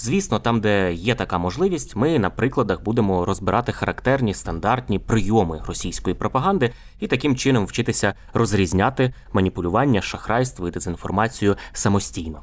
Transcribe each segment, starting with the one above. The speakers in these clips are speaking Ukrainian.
Звісно, там, де є така можливість, ми на прикладах будемо розбирати характерні стандартні прийоми російської пропаганди і таким чином вчитися розрізняти маніпулювання, шахрайство і дезінформацію самостійно.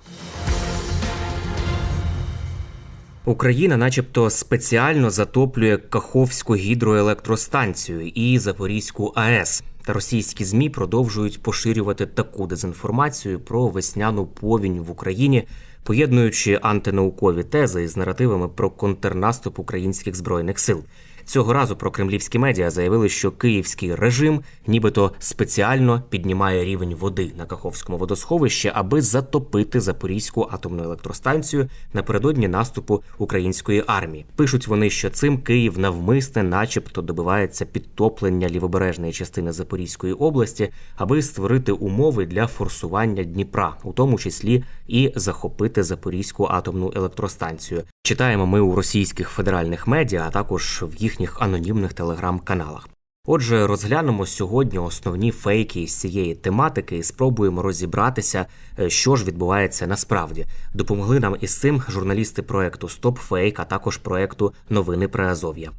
Україна, начебто, спеціально затоплює Каховську гідроелектростанцію і Запорізьку АЕС. Та російські змі продовжують поширювати таку дезінформацію про весняну повінь в Україні, поєднуючи антинаукові тези із наративами про контрнаступ українських збройних сил. Цього разу про кремлівські медіа заявили, що київський режим нібито спеціально піднімає рівень води на Каховському водосховищі, аби затопити Запорізьку атомну електростанцію напередодні наступу української армії. Пишуть вони, що цим Київ навмисне, начебто, добивається підтоплення лівобережної частини Запорізької області, аби створити умови для форсування Дніпра, у тому числі і захопити Запорізьку атомну електростанцію. Читаємо ми у російських федеральних медіа, а також в їхніх анонімних телеграм-каналах. Отже, розглянемо сьогодні основні фейки з цієї тематики і спробуємо розібратися, е, що ж відбувається насправді. Допомогли нам із цим журналісти проекту Стоп Фейк, а також проекту Новини Приазов'я.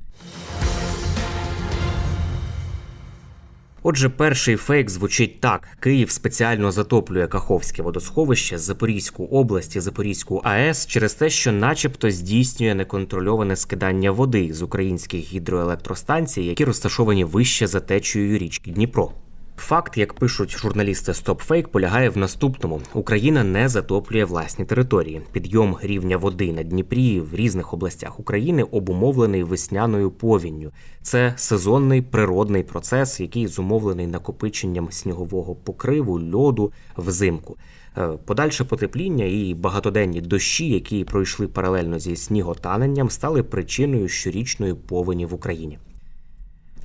Отже, перший фейк звучить так: Київ спеціально затоплює Каховське водосховище, Запорізьку область і Запорізьку АЕС через те, що, начебто, здійснює неконтрольоване скидання води з українських гідроелектростанцій, які розташовані вище за течією річки Дніпро. Факт, як пишуть журналісти StopFake, полягає в наступному: Україна не затоплює власні території. Підйом рівня води на Дніпрі в різних областях України обумовлений весняною повінню. Це сезонний природний процес, який зумовлений накопиченням снігового покриву, льоду взимку. Е, Подальше потепління і багатоденні дощі, які пройшли паралельно зі сніготаненням, стали причиною щорічної повені в Україні.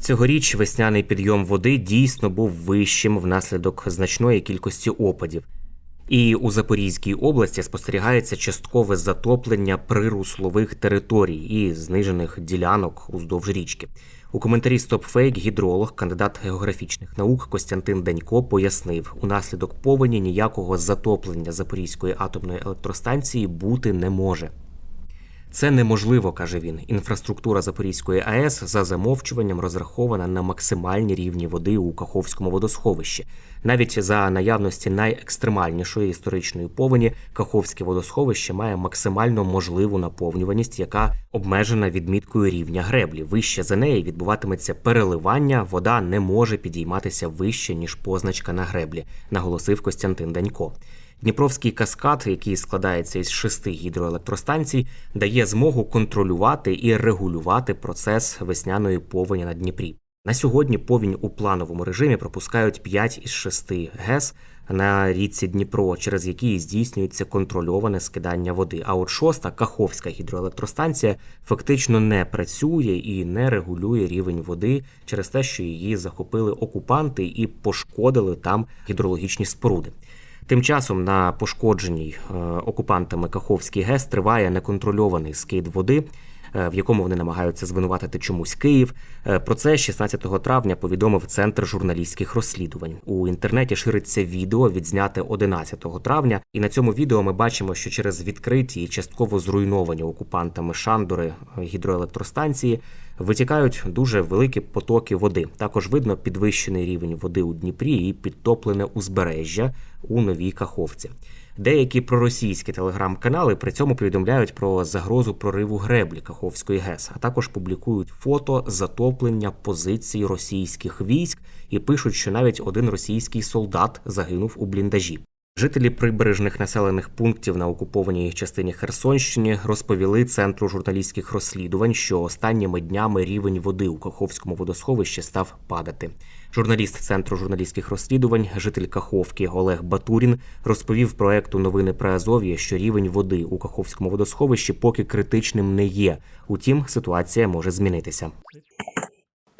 Цьогоріч весняний підйом води дійсно був вищим внаслідок значної кількості опадів. І у Запорізькій області спостерігається часткове затоплення прируслових територій і знижених ділянок уздовж річки. У коментарі StopFake гідролог, кандидат географічних наук Костянтин Денько пояснив, унаслідок повені ніякого затоплення Запорізької атомної електростанції бути не може. Це неможливо, каже він. Інфраструктура Запорізької АЕС за замовчуванням розрахована на максимальні рівні води у Каховському водосховищі. Навіть за наявності найекстремальнішої історичної повені Каховське водосховище має максимально можливу наповнюваність, яка обмежена відміткою рівня греблі. Вище за неї відбуватиметься переливання. Вода не може підійматися вище ніж позначка на греблі, наголосив Костянтин Данько. Дніпровський каскад, який складається із шести гідроелектростанцій, дає змогу контролювати і регулювати процес весняної повені на Дніпрі. На сьогодні повінь у плановому режимі пропускають 5 із 6 ГЕС на річці Дніпро, через які здійснюється контрольоване скидання води. А от шоста Каховська гідроелектростанція фактично не працює і не регулює рівень води через те, що її захопили окупанти і пошкодили там гідрологічні споруди. Тим часом на пошкодженій е, окупантами Каховській ГЕС триває неконтрольований скид води, е, в якому вони намагаються звинуватити чомусь Київ. Е, Про це 16 травня повідомив Центр журналістських розслідувань. У інтернеті шириться відео, відзняте 11 травня, і на цьому відео ми бачимо, що через відкриті і частково зруйновані окупантами шандори гідроелектростанції витікають дуже великі потоки води. Також видно підвищений рівень води у Дніпрі і підтоплене узбережжя у новій Каховці. Деякі проросійські телеграм-канали при цьому повідомляють про загрозу прориву греблі Каховської ГЕС, а також публікують фото затоплення позицій російських військ і пишуть, що навіть один російський солдат загинув у бліндажі. Жителі прибережних населених пунктів на окупованій частині Херсонщини розповіли центру журналістських розслідувань, що останніми днями рівень води у Каховському водосховищі став падати. Журналіст центру журналістських розслідувань, житель Каховки Олег Батурін, розповів проекту новини про Азов'я, що рівень води у Каховському водосховищі поки критичним не є. Утім, ситуація може змінитися.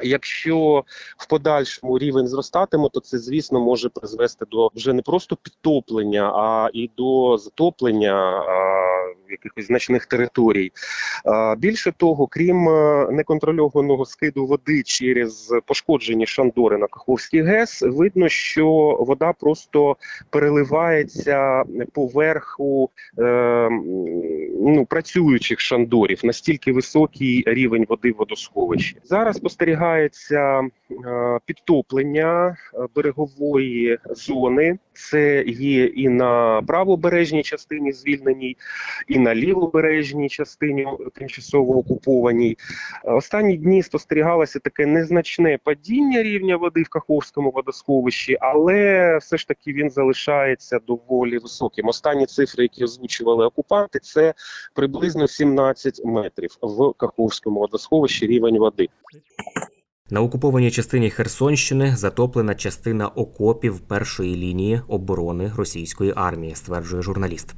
Якщо в подальшому рівень зростатиме, то це звісно може призвести до вже не просто підтоплення, а і до затоплення якихось значних територій. Більше того, крім е, неконтрольованого скиду води через пошкоджені шандори на Каховський ГЕС, видно, що вода просто переливається поверху е, ну, працюючих шандорів. Настільки високий рівень води в водосховищі. Зараз спостерігається е, підтоплення е, берегової зони. Це є і на правобережній частині звільненій, і на лівобережній частині е, тимчасово окупованій. Останні дні спостерігалося таке незначне падіння рівня води в Каховському водосховищі, але все ж таки він залишається доволі високим. Останні цифри, які озвучували окупанти, це приблизно 17 метрів в Каховському водосховищі рівень води. На окупованій частині Херсонщини затоплена частина окопів першої лінії оборони російської армії, стверджує журналіст.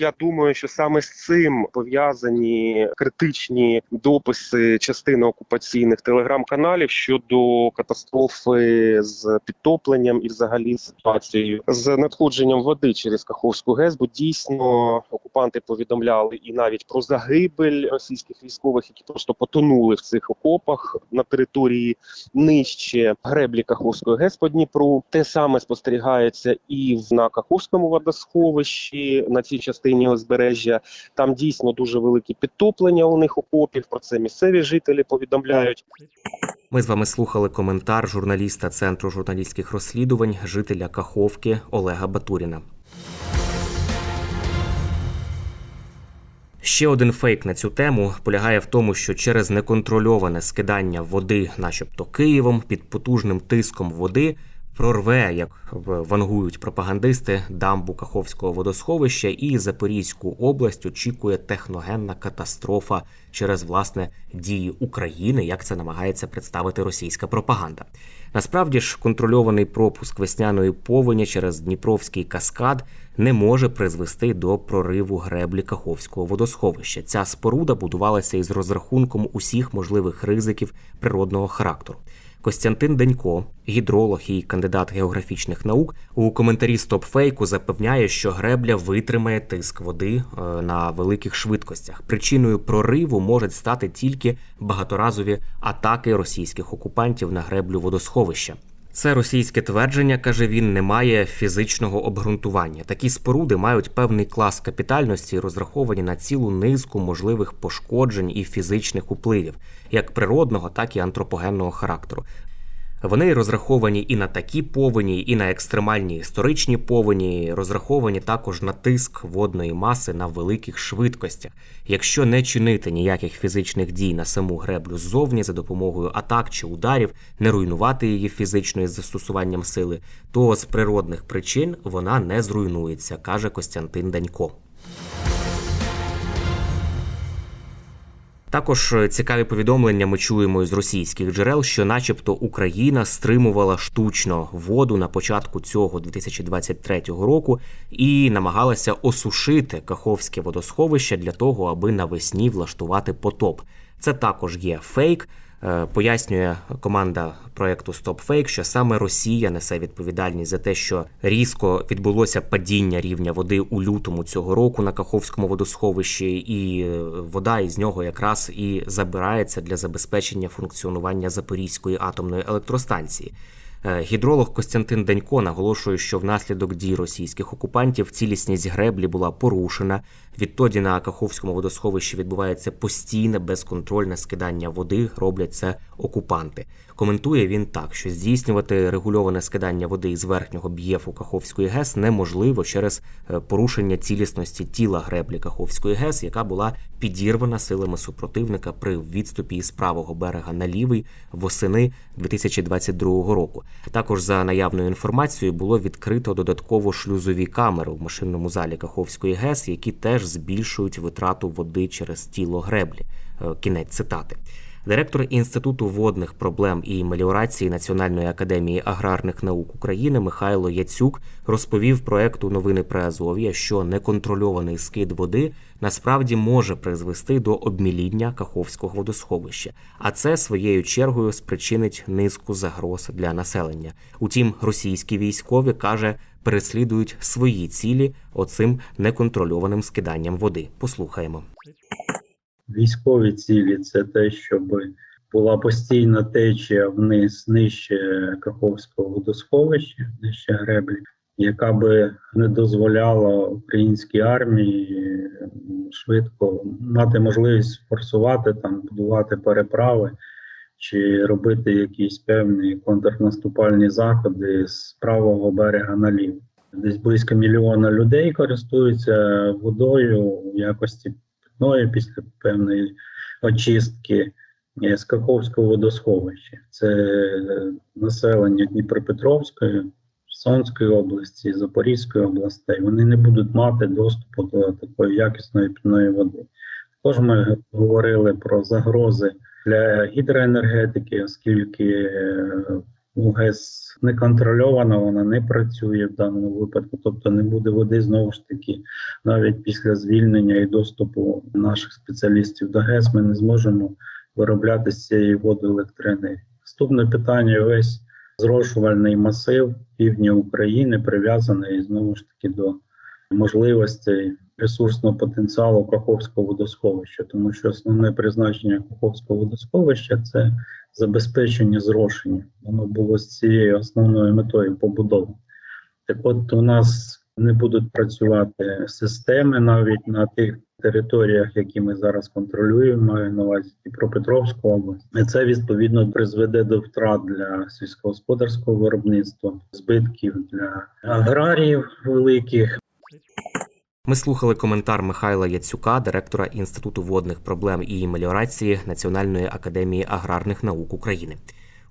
Я думаю, що саме з цим пов'язані критичні дописи частини окупаційних телеграм-каналів щодо катастрофи з підтопленням і взагалі ситуацією з надходженням води через Каховську ГЕС. Бо дійсно окупанти повідомляли і навіть про загибель російських військових, які просто потонули в цих окопах на території нижче греблі Каховської ГЕС по Дніпру. Те саме спостерігається і на Каховському водосховищі на цій частині узбережжя. Там дійсно дуже великі підтоплення у них окопів. Про це місцеві жителі повідомляють. Ми з вами слухали коментар журналіста Центру журналістських розслідувань, жителя Каховки Олега Батуріна. Ще один фейк на цю тему полягає в тому, що через неконтрольоване скидання води, начебто Києвом, під потужним тиском води прорве, як вангують пропагандисти, дамбу Каховського водосховища, і Запорізьку область очікує техногенна катастрофа через власне дії України, як це намагається представити російська пропаганда. Насправді ж контрольований пропуск весняної повені через Дніпровський каскад не може призвести до прориву греблі Каховського водосховища. Ця споруда будувалася із розрахунком усіх можливих ризиків природного характеру. Костянтин Денько, гідролог і кандидат географічних наук, у коментарі стопфейку запевняє, що гребля витримає тиск води е, на великих швидкостях. Причиною прориву можуть стати тільки багаторазові атаки російських окупантів на греблю водосховища. Це російське твердження, каже він, не має фізичного обґрунтування. Такі споруди мають певний клас капітальності, розраховані на цілу низку можливих пошкоджень і фізичних впливів, як природного, так і антропогенного характеру. Вони розраховані і на такі повені, і на екстремальні історичні повені, розраховані також на тиск водної маси на великих швидкостях. Якщо не чинити ніяких фізичних дій на саму греблю ззовні за допомогою атак чи ударів, не руйнувати її фізично із застосуванням сили, то з природних причин вона не зруйнується, каже Костянтин Данько. Також е, цікаві повідомлення ми чуємо із російських джерел, що, начебто, Україна стримувала штучно воду на початку цього 2023 року і намагалася осушити Каховське водосховище для того, аби навесні влаштувати потоп. Це також є фейк. Е, Пояснює команда проекту StopFake, що саме Росія несе відповідальність за те, що різко відбулося падіння рівня води у лютому цього року на Каховському водосховищі, і е, вода із нього якраз і забирається для забезпечення функціонування Запорізької атомної електростанції. Е, Гідролог Костянтин Данько наголошує, що внаслідок дій російських окупантів цілісність греблі була порушена. Відтоді на Каховському водосховищі відбувається постійне безконтрольне скидання води. Роблять це окупанти. Коментує він так, що здійснювати регульоване скидання води із верхнього б'єфу Каховської ГЕС неможливо через е, порушення цілісності тіла греблі Каховської ГЕС, яка була підірвана силами супротивника при відступі із правого берега на лівий восени 2022 року. Також за наявною інформацією було відкрито додатково шлюзові камери в машинному залі Каховської ГЕС, які теж збільшують витрату води через тіло греблі. Е, Кінець цитати. Директор Інституту водних проблем і меліорації Національної академії аграрних наук України Михайло Яцюк розповів проекту новини Приазов'я, що неконтрольований скид води насправді може призвести до обміління Каховського водосховища, а це своєю чергою спричинить низку загроз для населення. Утім, російські військові каже, переслідують свої цілі оцим неконтрольованим скиданням води. Послухаємо. Військові цілі це те, щоб була постійна течія вниз нижче Каховського водосховища, нижче греблі, яка би не дозволяла українській армії швидко мати можливість форсувати там, будувати переправи чи робити якісь певні контрнаступальні заходи з правого берега на лівий. Десь близько мільйона людей користуються водою в якості питної після певної очистки е, з Каховського водосховища. Це е, населення Дніпропетровської, Херсонської області, Запорізької областей. Вони не будуть мати доступу до такої якісної питної води. Також ми говорили про загрози для гідроенергетики, оскільки е, ну, ГЕС не контрольована, вона не працює в даному випадку, тобто не буде води знову ж таки навіть після звільнення і доступу наших спеціалістів до ГЕС ми не зможемо виробляти з цієї води електроенергії. Наступне питання: весь зрошувальний масив півдня України прив'язаний знову ж таки до можливостей ресурсного потенціалу Каховського водосховища, тому що основне призначення Каховського водосховища це забезпечення зрошення. Воно було з цією основною метою побудови. Так от у нас не будуть працювати системи навіть на тих територіях, які ми зараз контролюємо, маю на увазі Дніпропетровську область. І це відповідно призведе до втрат для сільськогосподарського виробництва, збитків для аграріїв великих. Ми слухали коментар Михайла Яцюка, директора Інституту водних проблем і меліорації Національної академії аграрних наук України.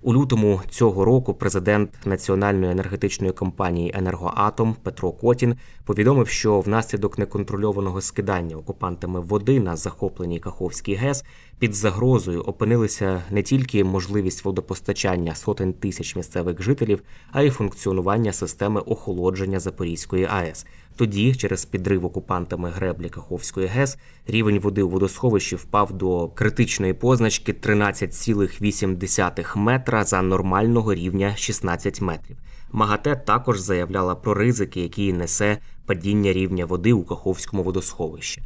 У лютому цього року президент Національної енергетичної компанії Енергоатом Петро Котін повідомив, що внаслідок неконтрольованого скидання окупантами води на захопленій Каховській ГЕС під загрозою опинилися не тільки можливість водопостачання сотень тисяч місцевих жителів, а й функціонування системи охолодження Запорізької АЕС. Тоді, через підрив окупантами греблі Каховської ГЕС, рівень води у водосховищі впав до критичної позначки 13,8 метра за нормального рівня 16 метрів. МАГАТЕ також заявляла про ризики, які несе падіння рівня води у Каховському водосховищі.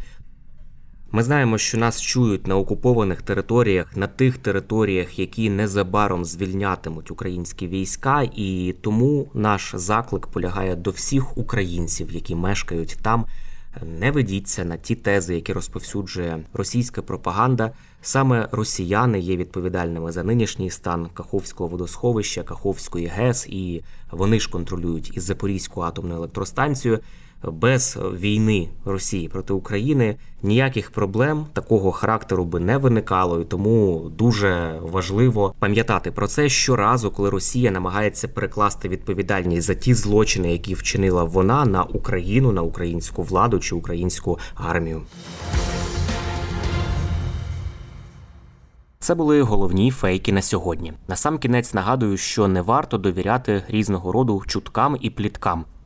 Ми знаємо, що нас чують на окупованих територіях, на тих територіях, які незабаром звільнятимуть українські війська, і тому наш заклик полягає до всіх українців, які мешкають там. Не ведіться на ті тези, які розповсюджує російська пропаганда. Саме росіяни є відповідальними за нинішній стан Каховського водосховища, Каховської ГЕС, і вони ж контролюють і Запорізьку атомну електростанцію без війни Росії проти України ніяких проблем такого характеру би не виникало, і тому дуже важливо пам'ятати про це щоразу, коли Росія намагається перекласти відповідальність за ті злочини, які вчинила вона на Україну, на українську владу чи українську армію. Це були головні фейки на сьогодні. На сам кінець нагадую, що не варто довіряти різного роду чуткам і пліткам.